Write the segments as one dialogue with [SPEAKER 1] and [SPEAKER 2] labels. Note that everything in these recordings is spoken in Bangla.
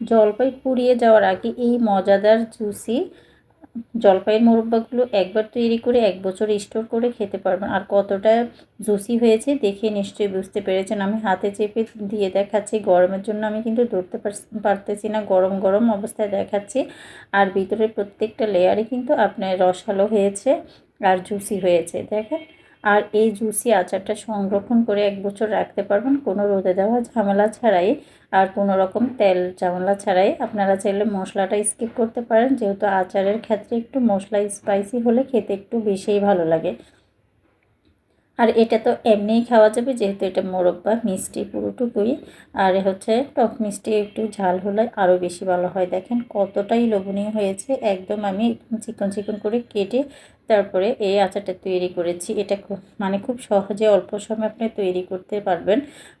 [SPEAKER 1] জলপাই পুড়িয়ে যাওয়ার আগে এই মজাদার জুসি জলপাইয়ের মোরব্বাগুলো একবার তৈরি করে এক বছর স্টোর করে খেতে পারবেন। আর কতটা জুসি হয়েছে দেখে নিশ্চয়ই বুঝতে পেরেছেন। আমি হাতে চেপে দিয়ে দেখাচ্ছি, গরমের জন্য আমি কিন্তু ধরতে পারতেছি না, গরম গরম অবস্থায় দেখাচ্ছি। আর ভিতরে প্রত্যেকটা লেয়ারে কিন্তু আপনার রসালো হয়েছে আর জুসি হয়েছে। দেখেন আর এই জুসি আচারটা সংরক্ষণ করে এক বছর রাখতে পারবেন। কোনো রোদে দেওয়া ঝামেলা ছাড়াই আর কোনো রকম তেল ঝামেলা ছাড়াই। আপনারা চাইলে মশলাটা স্কিপ করতে পারেন, যেহেতু আচারের ক্ষেত্রে একটু মশলা স্পাইসি হলে খেতে একটু বেশিই ভালো লাগে। আর এটা তো এমনিই খাওয়া যাবে, যেহেতু এটা মোরব্বা, মিষ্টি পুরোটুকুই। আর হচ্ছে টক মিষ্টি একটু ঝাল হলে আরও বেশি ভালো হয়। দেখেন কতটাই লোভনীয় হয়েছে। একদম আমি চিকন চিকন করে কেটে তারপরে এই আচারটা তৈরি করেছি। এটা মানে খুব সহজে অল্প সময় আপনি তৈরি করতে পারবেন।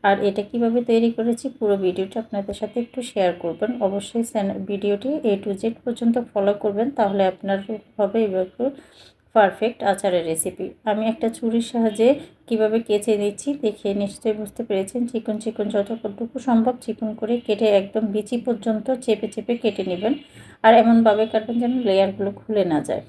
[SPEAKER 1] আর এটা কীভাবে তৈরি করেছি পুরো ভিডিওটা আপনাদের সাথে একটু শেয়ার করবেন। অবশ্যই ভিডিওটি এ টু জেড পর্যন্ত ফলো করবেন, তাহলে আপনার হবে এভাবে পারফেক্ট আচারের রেসিপি আমি একটা ছুরির সাহায্যে কীভাবে কেচে নিচ্ছি দেখে নিশ্চয়ই বুঝতে পেরেছেন। চিকন চিকন যতটুকু সম্ভব চিকন করে কেটে একদম বিচি পর্যন্ত চেপে চেপে কেটে নেবেন। আর এমনভাবে কাটবেন যেন লেয়ারগুলো খুলে না যায়।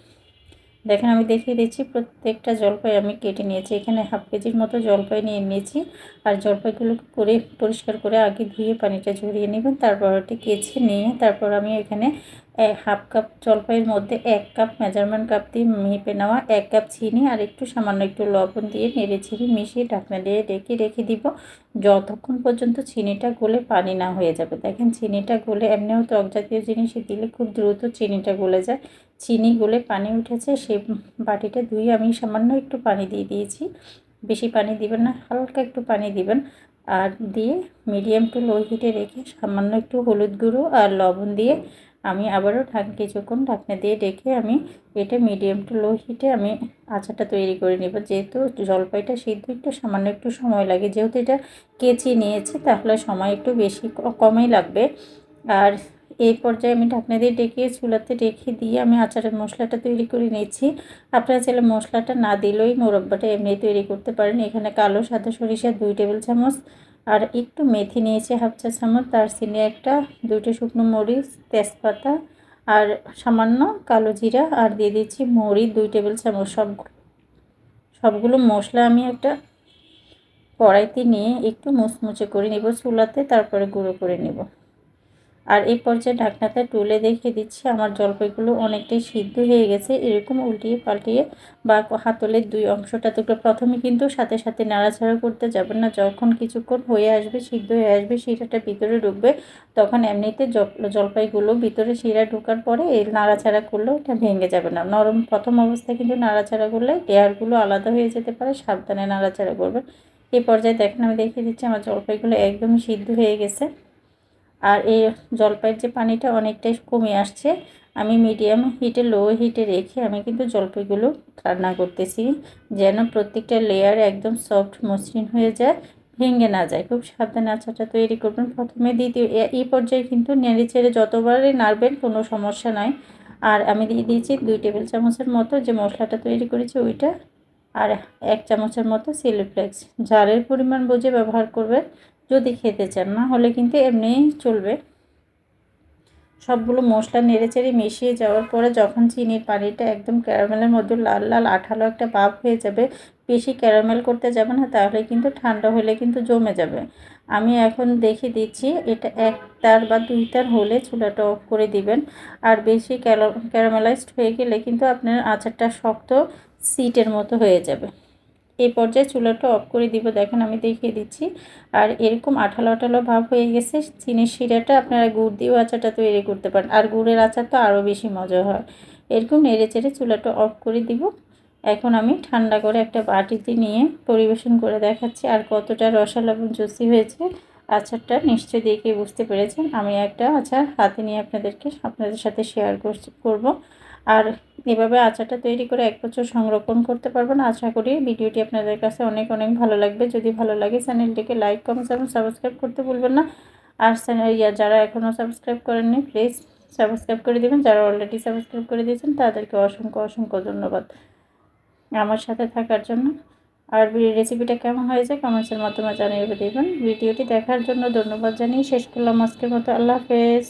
[SPEAKER 1] দেখেন আমি দেখিয়ে দিচ্ছি, প্রত্যেকটা জলপাই আমি কেটে নিয়েছি। এখানে হাফ কেজির মতো জলপাই নিয়ে নিয়েছি। আর জলপাইগুলো করে, পরিষ্কার করে আগে ধুয়ে পানিটা ঝরিয়ে নেবেন। তারপর ওটি কেচে নিয়ে তারপর আমি এখানে হাফ কাপ জলপাইয়ের মধ্যে এক কাপ মেজারমেন্ট কাপ দিয়ে মেপে নেওয়া, এক কাপ চিনি আর একটু সামান্য একটু লবণ দিয়ে নেড়ে ছেড়ে মিশিয়ে ঢাকনা দিয়ে ডেকে রেখে দিব। যতক্ষণ পর্যন্ত চিনিটা গলে পানি না হয়ে যাবে। দেখেন চিনিটা গলে, এমনিও টক জাতীয় জিনিসে দিলে খুব দ্রুত চিনিটা গলে যায়। চিনি গলে পানি উঠেছে সেই বাটিটা ধুয়ে আমি সামান্য একটু পানি দিয়ে দিয়েছি। বেশি পানি দিবেন না, হালকা একটু পানি দিবেন। আর দিয়ে মিডিয়াম টু লো হিটে রেখে সামান্য একটু হলুদ গুঁড়ো আর লবণ দিয়ে আমি আবারও ঢাক, কিছুক্ষণ ঢাকনা দিয়ে ডেকে আমি এটা মিডিয়াম টু লো হিটে আমি আচারটা তৈরি করে নেব। যেহেতু জলপাইটা সিদ্ধ, একটু সামান্য একটু সময় লাগে। যেহেতু এটা কেচি নিয়েছি, তাহলে সময় একটু বেশি কমই লাগবে। আর এই পর্যায়ে আমি ঢাকনা দিয়ে ডেকে চুলাতে রেখে দিয়ে আমি আচারের মশলাটা তৈরি করে নিয়েছি। আপনারা চাইলে মশলাটা না দিলেই মোরব্বাটা এমনি তৈরি করতে পারেন। এখানে কালো, সাদা সরিষা দুই টেবিল চামচ আর একটু মেথি নিয়েছি হাফ চা চামচ তার সিনে একটা দুটো শুকনো মরিচ, তেজপাতা আর সামান্য কালো জিরা আর দিয়ে দিচ্ছি মরিচ দুই টেবিল চামচ সব সবগুলো মশলা আমি একটা কড়াইতে নিয়ে একটু মুচমুচে করে নেব, চুলাতে তারপরে গুঁড়ো করে নেব। আর এই পর্যায়ে ঢাকনাটা তুলে দেখে দিচ্ছি, আমার জলপাইগুলো অনেকটাই সিদ্ধ হয়ে গেছে। এরকম উল্টিয়ে পাল্টিয়ে বা হাতলের দুই অংশটা তো প্রথমে কিন্তু সাথে সাথে নাড়াচাড়া করতে যাবেন না। যখন কিছুক্ষণ হয়ে আসবে, সিদ্ধ হয়ে আসবে, শিরাটা ভিতরে ঢুকবে, তখন এমনিতে জলপাইগুলো ভিতরে শিরা ঢোকার পরে এই নাড়াচাড়া করলেও এটা ভেঙে যাবে না। নরম প্রথম অবস্থায় কিন্তু নাড়াচাড়া করলে লেয়ারগুলো আলাদা হয়ে যেতে পারে, সাবধানে নাড়াচাড়া করবেন। এই পর্যায়ে দেখেন, আমি দেখিয়ে দিচ্ছি, আমার জলপাইগুলো একদমই সিদ্ধ হয়ে গেছে। আর এই জলপাইয়ের যে পানিটা অনেকটাই কমে আসছে, আমি মিডিয়াম হিটে লো হিটে রেখে আমি কিন্তু জলপাইগুলো রান্না করতেছি, যেন প্রত্যেকটা লেয়ার একদম সফট মসৃণ হয়ে যায়, ভেঙে না যায়। খুব সাবধানে আচারটা তৈরি করবেন প্রথমে, দ্বিতীয় এই পর্যায়ে কিন্তু নেড়ে ছেড়ে যতবারই নাড়বেন কোনো সমস্যা নয় আর আমি দিয়ে দিয়েছি দুই টেবিল চামচের মতো যে মশলাটা তৈরি করেছি ওইটা, আর এক চামচের মতো সিলিফ্লেক্স ঝালের পরিমাণ বুঝে ব্যবহার করবেন যদি খেতে চান, না হলে কিন্তু এমনিই চলবে। সবগুলো মশলা নেড়েচেড়ে মিশিয়ে যাওয়ার পরে যখন চিনির পানিটা একদম ক্যারামেলের মধ্যে লাল লাল আঠালো একটা ভাব হয়ে যাবে, বেশি ক্যারামেল করতে যাবে না, তাহলে কিন্তু ঠান্ডা হলে কিন্তু জমে যাবে। আমি এখন দেখে দিচ্ছি, এটা এক তার বা দুই তার হলে চুলাটা অফ করে দিবেন। আর বেশি ক্যারামেলাইজড হয়ে গেলে কিন্তু আপনার আচারটা শক্ত সিটের মতো হয়ে যাবে। এই পর্যায়ে চুলাটা অফ করে দিব। দেখেন, আমি দেখিয়ে দিচ্ছি। আর এরকম আঠালো আঠালো ভাব হয়ে গেছে। চিনির শিরাটা আপনারা গুড় দিয়েও আচারটা তৈরি করতে পারেন। আর গুড়ের আচার তো আরও বেশি মজা হয়। এরকম নেড়ে চেড়ে চুলাটা অফ করে দিব। এখন আমি ঠান্ডা করে একটা বাটিতে নিয়ে পরিবেশন করে দেখাচ্ছি আর কতটা রসালো এবং জুসি হয়েছে। আচারটা নিশ্চয়ই দেখে বুঝতে পেরেছেন। আমি একটা আচার হাতে নিয়ে আপনাদেরকে, আপনাদের সাথে শেয়ার করব। আর এভাবে আচারটা তৈরি করে এক বছর সংরক্ষণ করতে পারবেন। আশা করি ভিডিওটি আপনাদের কাছে অনেক অনেক ভালো লাগবে। যদি ভালো লাগে চ্যানেলটিকে লাইক, কমেন্টস এবং সাবস্ক্রাইব করতে ভুলবেন না। আর চ্যানেল যারা এখনও সাবস্ক্রাইব করেননি, প্লিজ সাবস্ক্রাইব করে দেবেন। যারা অলরেডি সাবস্ক্রাইব করে দিয়েছেন, তাদেরকে অসংখ্য অসংখ্য ধন্যবাদ। আমার সাথে থাকার জন্য। আর রেসিপিটা কেমন হয়েছে কমেন্টসের মাধ্যমে জানিয়ে দেবেন। ভিডিওটি দেখার জন্য ধন্যবাদ জানিয়ে শেষ করলাম আজকের মতো। আল্লাহ হাফেজ।